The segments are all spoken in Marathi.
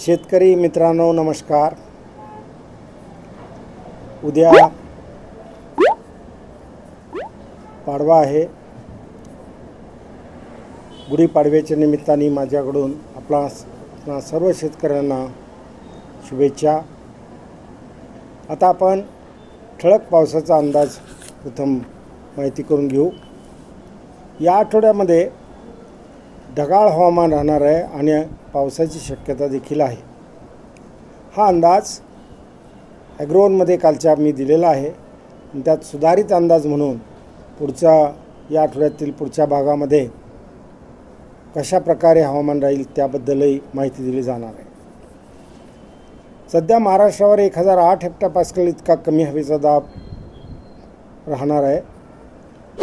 शेतकरी मित्रांनो नमस्कार. उद्या पाडवा आहे. गुढीपाडव्याच्या निमित्ताने माझ्याकडून आपला आपणा सर्व शेतकऱ्यांना शुभेच्छा. आता आपण ठळक पावसाचा अंदाज प्रथम माहिती करून घेऊ. या आठवड्यामध्ये ढगाळ हवामान राहणार आहे आणि पावसाची शक्यता देखील आहे. हा अंदाज ॲग्रोवनमध्ये कालच्या मी दिलेला आहे. त्यात सुधारित अंदाज म्हणून पुढच्या या आठवड्यातील पुढच्या भागामध्ये कशा प्रकारे हवामान राहील त्याबद्दलही माहिती दिली जाणार आहे. सध्या महाराष्ट्रावर एक हजार आठ हेक्टरपास्कल इतका कमी हवेचा दाब राहणार आहे.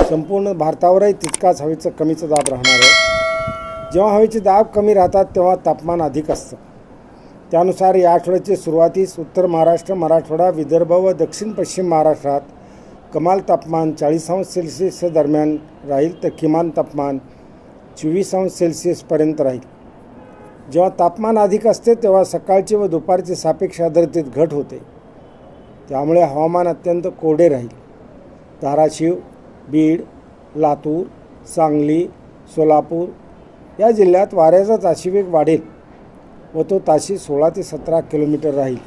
संपूर्ण भारतावरही तितकाच हवेचं कमीचा दाब राहणार आहे. जेव्हा हवेचे दाब कमी राहतात तेव्हा तापमान अधिक असतं. त्यानुसार या आठवड्याची सुरुवातीस उत्तर महाराष्ट्र मराठवाडा विदर्भ व दक्षिण पश्चिम महाराष्ट्रात कमाल तापमान चाळीस अंश सेल्सिअसच्या दरम्यान राहील तर किमान तापमान चोवीस अंश सेल्सिअसपर्यंत राहील. जेव्हा तापमान अधिक असते तेव्हा सकाळचे व दुपारचे सापेक्ष आर्द्रतेत घट होते. त्यामुळे हवामान अत्यंत कोरडे राहील. धाराशिव बीड लातूर सांगली सोलापूर या जिल्ह्यात वाऱ्याचा ताशी वेग वाढेल व तो ताशी सोळा ते सतरा किलोमीटर राहील.